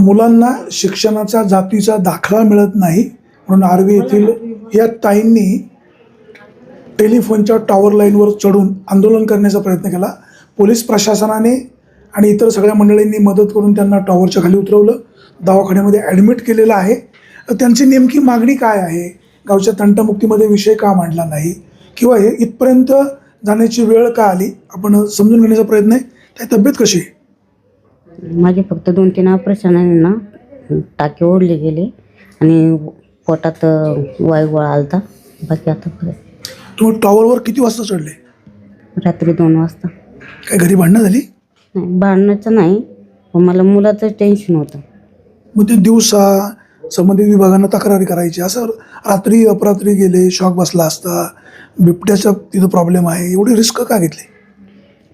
मुलांना शिक्षणाचा जातीचा दाखला मिळत नाही म्हणून आर्वी येथील या ताईंनी टेलिफोनच्या टॉवर लाईनवर चढून आंदोलन करण्याचा प्रयत्न केला. पोलीस प्रशासनाने आणि इतर सगळ्या मंडळींनी मदत करून त्यांना टॉवरच्या खाली उतरवलं. दवाखान्यामध्ये ॲडमिट केलेलं आहे. त्यांची नेमकी मागणी काय आहे? गावच्या तंटमुक्तीमध्ये विषय का मांडला नाही? किंवा हे इथपर्यंत जाण्याची वेळ का आली? आपण समजून घेण्याचा प्रयत्न आहे. त्या तब्येत कशी आहे? माझे फक्त दोन तीन ऑपरेशनाने ना टाके ओढले गेले आणि पोटात वायू गोळा आलता. बाकी आता आहे. तुम्ही टॉवरवर किती वाजता चढले? रात्री दोन वाजता. काय घरी भांडणं झाली? नाही भांडणाचं नाही पण मला मुलाचं टेन्शन होतं. मग ते दिवसा संबंधित विभागांना तक्रारी करायची. असं रात्री अपरात्री गेले शॉक बसला असता बिबट्याचा तिथं प्रॉब्लेम आहे. एवढी रिस्क का घेतली?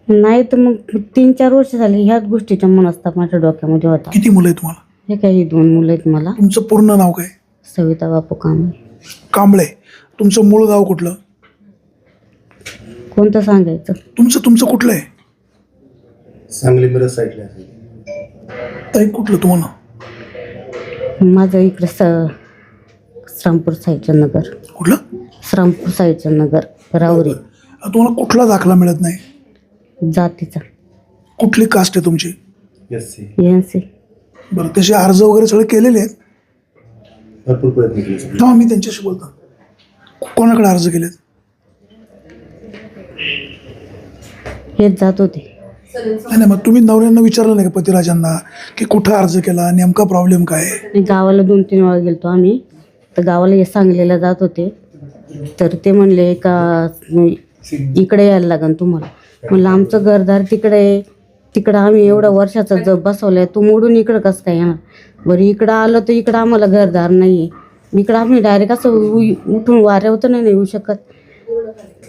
नाही तर मग तीन चार वर्ष झाली ह्याच गोष्टीच्या मनस्ताप माझ्या डोक्यामध्ये होता. किती मुलं आहे तुम्हाला? हे काही दोन मुलं आहेत मला. तुमचं पूर्ण नाव काय? सविता बापू कांबळे. कांबळे. तुमचं मूळ गाव कुठलं? कोणतं सांगायचं? तुमचं तुमचं कुठलं आहे? सांगली मिरज साईडला आहे. ताई कुठलं तुम्हाला? माझं इकडे स श्रामपूर साईडचं नगर. कुठलं? श्रामपूर साईडचं नगर रावरी तुम्हाला कुठला दाखला मिळत नाही? जातीचा. कुठली कास्ट आहे तुमची? सी बरं तसे अर्ज वगैरे सगळे केलेले आहेत? भरपूर प्रयत्न केले सर. तेव्हा मी त्यांच्याशी बोलतो. कोणाकडे अर्ज केलेत? हेच जात होते. नाही नाही मग तुम्ही नवऱ्यांना विचारलं नाही का पतिराजांना की कुठं अर्ज केला नेमका प्रॉब्लेम काय? आहे आणि गावाला दोन तीन वेळा गेलतो आम्ही. तर गावाला हे सांगलीला जात होते. तर ते म्हणले का इकडे यायला लागन तुम्हाला. म्हणलं आमचं घरदार तिकडे आहे. तिकडं आम्ही एवढ्या वर्षाचा बसवलं आहे तू मोडून इकडं कसं काय येणार? बरं इकडं आलं तर इकडं आम्हाला घरदार नाही आहे इकडं आम्ही डायरेक्ट असं उ- उठून वाऱ्या होतं नाही येऊ शकत.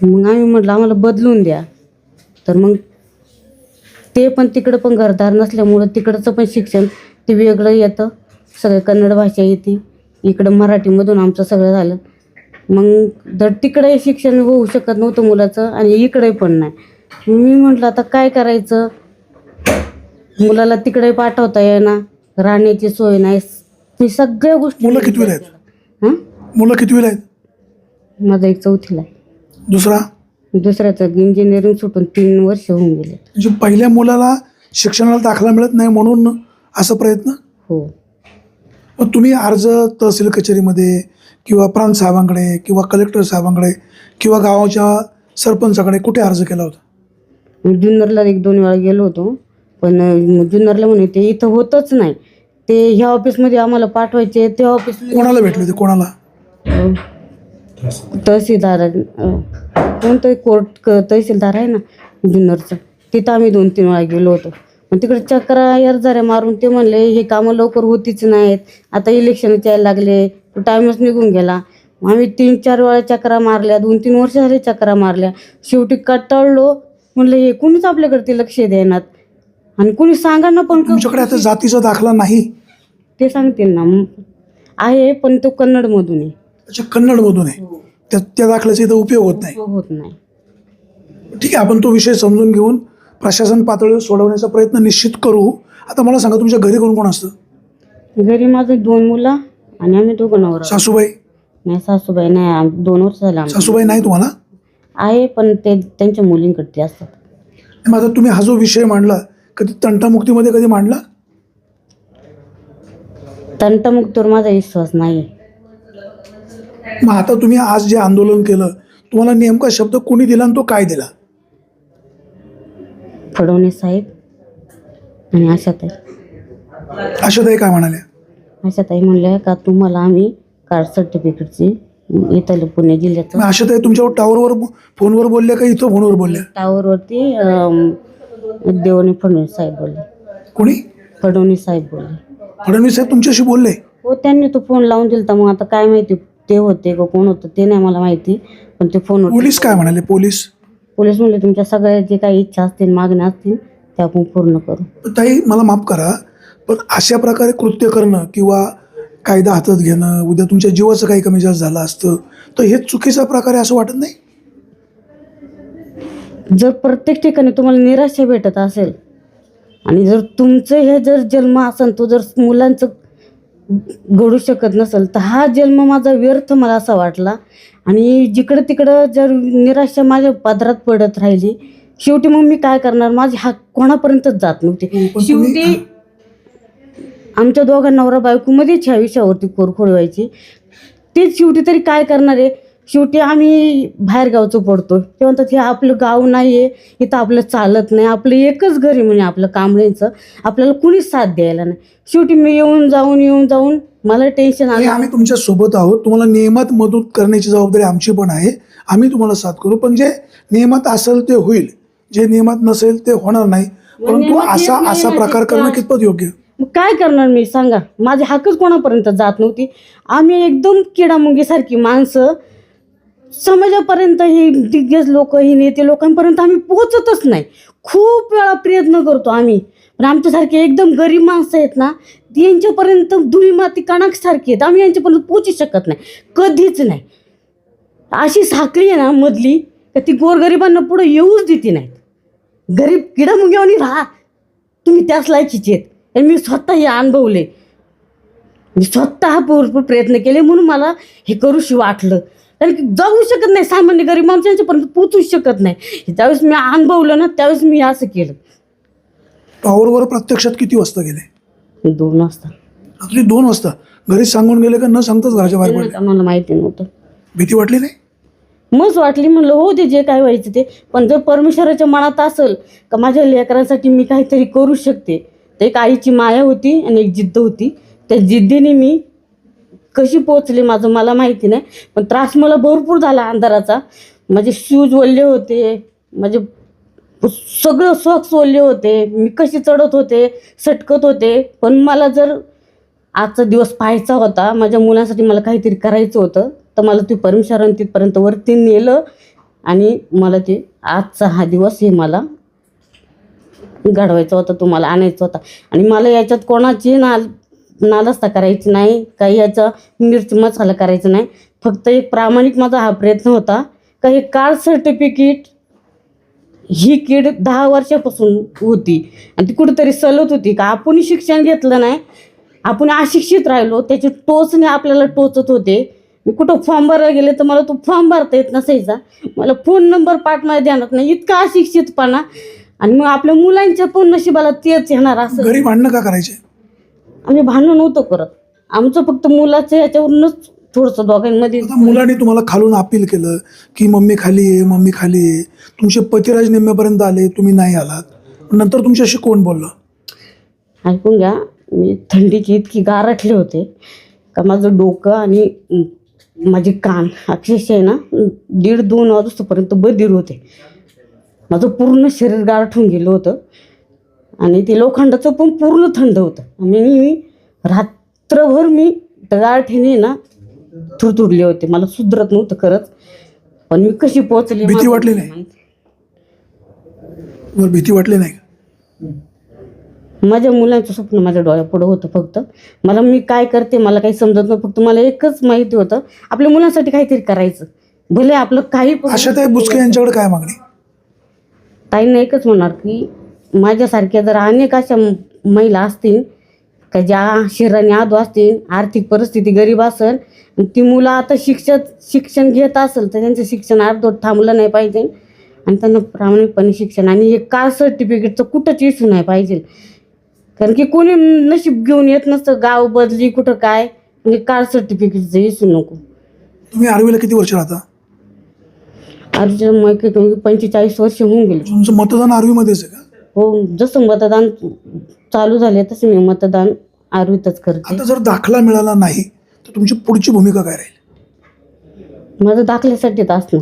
मग आम्ही म्हटलं आम्हाला बदलून द्या. तर मग ते पण तिकडं पण घरदार नसल्यामुळं तिकडचं पण शिक्षण ते वेगळं येतं. सगळं कन्नड भाषा येते. इकडं मराठीमधून आमचं सगळं झालं. मग जर तिकडे शिक्षण होऊ शकत नव्हतं मुलाचं आणि इकडे पण नाही. मी म्हटलं आता काय करायचं? मुलाला तिकडे पाठवता येईना. राहण्याची सोय नाही. मी सगळ्या गोष्टी मुलं कितवीला आहेत? हां? मुलं कितवीला आहेत? माझा एक चौथीला आहे. दुसरा? दुसऱ्याचं इंजिनिअरिंग सुटून तीन वर्ष होऊन गेले. म्हणजे पहिल्या मुलाला शिक्षणाला दाखला मिळत नाही म्हणून असा प्रयत्न? हो. मग तुम्ही अर्ज तहसील कचेरीमध्ये किंवा प्रांत साहेबांकडे किंवा कलेक्टर साहेबांकडे किंवा गावाच्या सरपंचाकडे कुठे अर्ज केला होता? मी जुन्नरला एक दोन वेळा गेलो होतो पण जुन्नरला म्हणे ते इथं होतच नाही. ते ह्या ऑफिसमध्ये आम्हाला पाठवायचे त्या ऑफिस कोणाला भेटले होते? कोणाला? तहसीलदार अं, कोणतं कोर्ट क- तहसीलदार आहे ना जुन्नरचं तिथं आम्ही दोन तीन वेळा गेलो होतो. पण तिकडे चक्रा यारझाऱ्या मारून ते म्हणले हे कामं लवकर होतीच नाहीत. आता इलेक्शनच यायला लागले. टाईमच निघून गेला. मग आम्ही तीन चार वेळा चक्रा मारल्या. दोन तीन वर्ष झाले चक्रा मारल्या. शेवटी कंटाळलो. म्हणलं हे कुणीच आपल्याकडे ते लक्ष देणार आणि कुणी सांगा ना पण तुमच्याकडे आता जातीचा दाखला नाही. ते सांगतील ना. आहे पण तो कन्नडमधून आहे. अच्छा कन्नडमधून आहे. त्या त्या दाखल्याचा इथं उपयोग होत नाही. होत नाही. ठीक आहे आपण तो विषय समजून घेऊन प्रशासन पातळीवर सोडवण्याचा प्रयत्न निश्चित करू. आता मला सांगा तुमच्या घरी कोण कोण असतं? घरी माझं दोन मुलं आणि आम्ही दोघं नवरा. सासूबाई? नाही सासूबाई नाही आम- दोन वर्ष झाले सासूबाई नाही तुम्हाला? आहे पण ते त्यांच्या मुलींकडे ते असतात. आता तुम्ही हा जो विषय मांडला कधी तंटामुक्तीमध्ये कधी मांडला? तंटमुक्तवर माझा विश्वास नाही मग आता तुम्ही आज जे आंदोलन केलं तुम्हाला नेमका शब्द कोणी दिला आणि तो काय दिला? फडणवीस साहेब आणि आशाताई. आशाताई काय म्हणाल्या? आशाताई म्हणल्या का तुम्हाला आम्ही कास्ट सर्टिफिकेटची इथं पुणे जिल्ह्याचं मग आशाताई तुमच्यावर टावरवर फोनवर बोलल्या का इथं फोनवर बोलल्या? टावरवरती अं, देवणी फडणवीस साहेब बोलले. कोणी? फडणवीस साहेब बोलले. फडणवीस साहेब तुमच्याशी बोलले? हो त्यांनी तो फोन लावून दिला मग आता काय माहिती ते होते का कोण होतं ते नाही मला माहिती पण ते फोनवर पोलीस काय म्हणाले? पोलीस? पोलीस म्हणले तुमच्या सगळ्या जे काही इच्छा असतील मागण्या असतील त्या आपण पूर्ण करू. ताई मला माफ करा पण अशा प्रकारे कृत्य करणं किंवा कायदा हातात घेणं उद्या तुमच्या जीवाचं काही कमी जास्त झालं असतं तर हे चुकीचा प्रकार आहे असं वाटत नाही? जर प्रत्येक ठिकाणी तुम्हाला निराशा भेटत असेल आणि जर तुमचं हे जर जन्म असेल तो जर मुलांचं घडू शकत नसेल तर हा जन्म माझा व्यर्थ मला असा वाटला. आणि जिकडं तिकडं जर निराशा माझ्या पदरात पडत राहिली शेवटी मग मी काय करणार? माझी हाक कोणापर्यंतच जात नव्हती. शेवटी आमच्या दोघां नवरा बायकोमध्येच ह्या विषयावरती कोरखोड व्हायची. तेच शेवटी तरी काय करणार आहे? शेवटी आम्ही बाहेर गावचं पडतो ते म्हणतात हे आपलं गाव नाही आहे इथं आपलं चालत नाही. आपलं एकच घर आहे म्हणजे आपलं कांबळेंचं. आपल्याला कुणीच साथ द्यायला नाही. शेवटी मी येऊन जाऊन येऊन जाऊन मला टेन्शन आलं. आम्ही तुमच्यासोबत आहोत. तुम्हाला नियमात मदत करण्याची जबाबदारी आमची पण आहे. आम्ही तुम्हाला साथ करू. पण जे नियमात असेल ते होईल. जे नियमात नसेल ते होणार नाही. परंतु असा असा ना प्रकार. करणं कितपत योग्य? मग काय करणार मी? सांगा. माझी हाकच कोणापर्यंत जात नव्हती. आम्ही एकदम किडामुंगीसारखी माणसं. समाजापर्यंत ही दिग्गज लोक हे नेते लोकांपर्यंत आम्ही पोचतच नाही. खूप वेळा प्रयत्न करतो आम्ही. पण आमच्यासारखे एकदम गरीब माणसं आहेत ना ती यांच्यापर्यंत धुळी माती कणाकसारखी आहेत. आम्ही यांच्यापर्यंत पोचू शकत नाही. कधीच नाही. अशी साखळी आहे ना मधली का ती गोरगरिबांना पुढं येऊच देते नाहीत. गरीब किडामुंग्यावानी राहा. तुम्ही त्याच लायकीचे आहेत. आणि मी स्वतः हे अनुभवले. मी स्वतः भरपूर प्रयत्न केले म्हणून मला हे करूशी वाटलं. कारण की जाऊ शकत नाही सामान्य गरीब माणसांच्यापर्यंत पोचूच शकत नाही. ज्यावेळेस मी अनुभवलं ना त्यावेळेस मी असं केलं. टॉवरवर प्रत्यक्षात किती वाजता गेले? दोन वाजता. रात्री दोन वाजता. घरी सांगून गेले का न सांगताच घराच्या बाहेर पडले? आम्हाला माहिती नव्हतं. भीती वाटली नाही? मस्त वाटली म्हणलं हो ते जे काय व्हायचं ते. पण जर परमेश्वराच्या मनात असेल का माझ्या लेकरांसाठी मी काहीतरी करू शकते तर एक आईची माया होती आणि एक जिद्द होती. त्या जिद्दीने मी कशी पोचले माझं मला माहिती नाही पण त्रास मला भरपूर झाला अंधाराचा. माझे शूज ओलले होते माझे सगळं सॉक्स ओलले होते मी कशी चढत होते सटकत होते. पण मला जर आजचा दिवस पाहायचा होता माझ्या मुलांसाठी मला काहीतरी करायचं होतं तर मला ते परमेश्वरानं तिथपर्यंत वरती नेलं आणि मला ते आजचा हा दिवस हे मला घडवायचा होता तुम्हाला आणायचा होता. आणि मला याच्यात कोणाची नाल नालस्ता करायची नाही काही याचा मिरची मसाला करायचा नाही. फक्त एक प्रामाणिक माझा हा प्रयत्न होता. का हे कास्ट सर्टिफिकेट ही कीड दहा वर्षापासून होती. आणि ती कुठेतरी सलत होती. का आपण शिक्षण घेतलं नाही. आपण अशिक्षित राहिलो. त्याचे टोचणे आपल्याला टोचत होते. मी कुठं फॉर्म भरायला गेले तर मला तो फॉर्म भरता येत नसायचा. मला फोन नंबर पाठ देणार नाही. इतका अशिक्षितपणा. आणि मग आपल्या मुलांच्या पण नशिबाला तेच येणार असं. घरी भांडणं का करायचे? आम्ही भांडण नव्हतं करत. आमचं फक्त मुलाचं याच्यावरूनच थोडंसं दोघांमध्ये आता मुलाने तुम्हाला खालून अपील केलं की मम्मी खाली आहे मम्मी खाली आहे तुमचे पतिराज निम्म्यापर्यंत आले तुम्ही नाही आलात. नंतर तुमच्याशी कोण बोललं? ऐकून घ्या मी थंडीची इतकी गारठले होते का माझं डोकं आणि माझे कान अक्षरशः आहे ना दीड दोन वाजतापर्यंत बधीर होते. माझं पूर्ण शरीर गारठून गेलं होतं. आणि ते लोखंडाचं पण पूर्ण थंड होतं. आणि मी रात्रभर मी गारठीने ना थुरथुरले होते. मला सुधरत नव्हतं खरंच. पण मी कशी पोचली भीती वाटली नाही? भीती वाटली नाही? माझ्या मुलांचं स्वप्न माझ्या डोळ्यापुढं होतं फक्त. मला मी काय करते मला काही समजत नव्हतं. फक्त मला एकच माहिती होतं. आपल्या मुलांसाठी काहीतरी करायचं. भले आपलं काही आशाताई बुचके यांच्याकडे काय मागणी? ताईंना एकच म्हणणार की माझ्यासारख्या जर अनेक अशा महिला असतील का ज्या शरीराने आदू असतील आर्थिक परिस्थिती गरीब असेल आणि ती मुलं आता शिक्षक शिक्षण घेत असेल तर त्यांचं शिक्षण अर्धवट थांबलं नाही पाहिजे. आणि त्यांना प्रामाणिकपणे शिक्षण आणि हे का सर्टिफिकेटचं कुठंच इश्यू नाही पाहिजे. कारण की कोणी नशीब घेऊन येत नसतं गाव बदली कुठं काय म्हणजे कास्ट सर्टिफिकेटचं इश्यू नको. तुम्ही आर्वीला किती वर्ष राहता? अर्जुन पंचेचाळीस वर्ष होऊन गेले. तुमचं मतदान आर्वीमध्येच आहे का? हो जसं मतदान चालू झाले तसं मी मतदान आरवीतच करते. आता जर दाखला मिळाला नाही तर तुमची पुढची भूमिका काय राहील? माझं दाखल्यासाठीच असणार.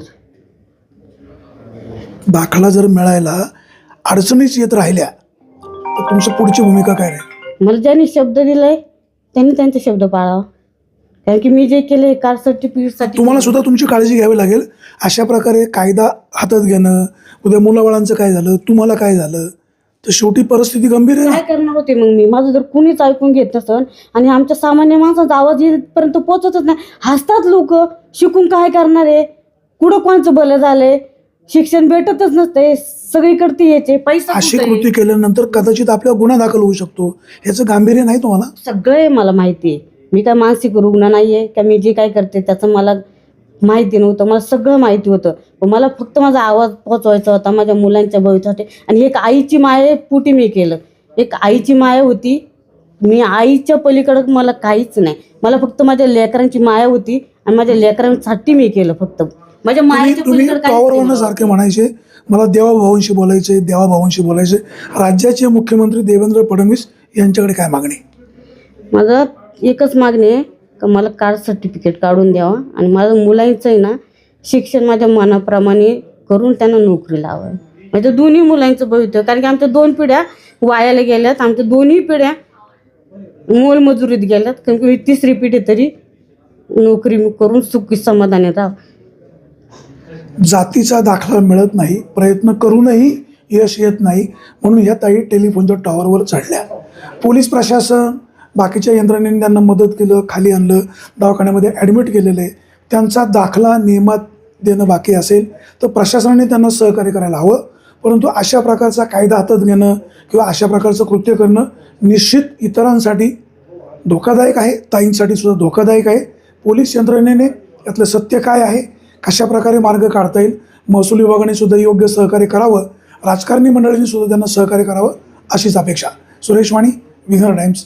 दाखला जर मिळायला अडचणीच येत राहिल्या तर तुमची पुढची भूमिका काय राहील? मला ज्यांनी शब्द दिलाय त्यांनी त्यांचे शब्द पाळावा. कारण की मी जे केले कार सर्टिफिकेटसाठी तुम्हाला सुद्धा तुमची काळजी घ्यावी लागेल. अशा प्रकारे कायदा हातात घेणं उद्या मुलाबाळांचं काय झालं तुम्हाला काय झालं तर शेवटी परिस्थिती गंभीर आहे ना? काय करणार होते मग मी? माझं जर कुणीच ऐकून घेत नसन आणि आमच्या सामान्य माणसाचा आवाज इथपर्यंत पोचतच नाही हसतात लोक शिकून काय करणार आहे? कुठं कोणाचं भलं झालंय? शिक्षण भेटतच नसते सगळीकडे ते यायचे पैसा अशी कुठे? कृती केल्यानंतर कदाचित आपल्यावर गुन्हा दाखल होऊ शकतो. याचं गांभीर्य नाही तुम्हाला? सगळे मला माहिती आहे. मी काय मानसिक रुग्ण नाही आहे का मी जे काय करते त्याचं मला माहिती नव्हतं मला सगळं माहिती होतं. पण मला फक्त माझा आवाज पोचवायचा होता माझ्या मुलांच्या भविष्यासाठी. आणि एक आईची माये पुटी मी केलं. एक आईची माया होती. मी आईच्या पलीकडं मला काहीच नाही. मला फक्त माझ्या लेकरांची माया होती आणि माझ्या लेकरांसाठी मी केलं फक्त. माझ्या मायाच्या पलीकडं. सारखे म्हणायचे मला देवाभावांशी बोलायचे देवाभावांशी बोलायचे. राज्याचे मुख्यमंत्री देवेंद्र फडणवीस यांच्याकडे काय मागणी? माझं एकच मागणी आहे का मला कास्ट सर्टिफिकेट काढून द्यावं? आणि माझं मुलांचं आहे ना शिक्षण माझ्या मनाप्रमाणे करून त्यांना नोकरी लावावी. म्हणजे दोन्ही मुलांचं भवितव्य कारण की आमच्या दोन पिढ्या वायाला गेल्यात आमच्या दोन्ही पिढ्या मोलमजुरीत गेल्यात कारण की तिसरी पिढी तरी नोकरी करून सुखी समाधानी राहा जातीचा दाखला मिळत नाही प्रयत्न करूनही यश येत नाही म्हणून ह्या ताई टेलिफोनच्या टॉवरवर चढल्या. पोलीस प्रशासन बाकीच्या यंत्रणेने त्यांना मदत केलं खाली आणलं दवाखान्यामध्ये ॲडमिट केलेलं आहे. त्यांचा दाखला नियमात देणं बाकी असेल तर प्रशासनाने त्यांना सहकार्य करायला हवं. परंतु अशा प्रकारचा कायदा हातात घेणं किंवा अशा प्रकारचं कृत्य करणं निश्चित इतरांसाठी धोकादायक आहे ताईंसाठी सुद्धा धोकादायक आहे. पोलीस यंत्रणेने यातलं सत्य काय आहे कशा प्रकारे मार्ग काढता येईल महसूल विभागाने सुद्धा योग्य सहकार्य करावं राजकारणी मंडळींनी सुद्धा त्यांना सहकार्य करावं अशीच अपेक्षा. सुरेश वाणी विघर टाइम्स.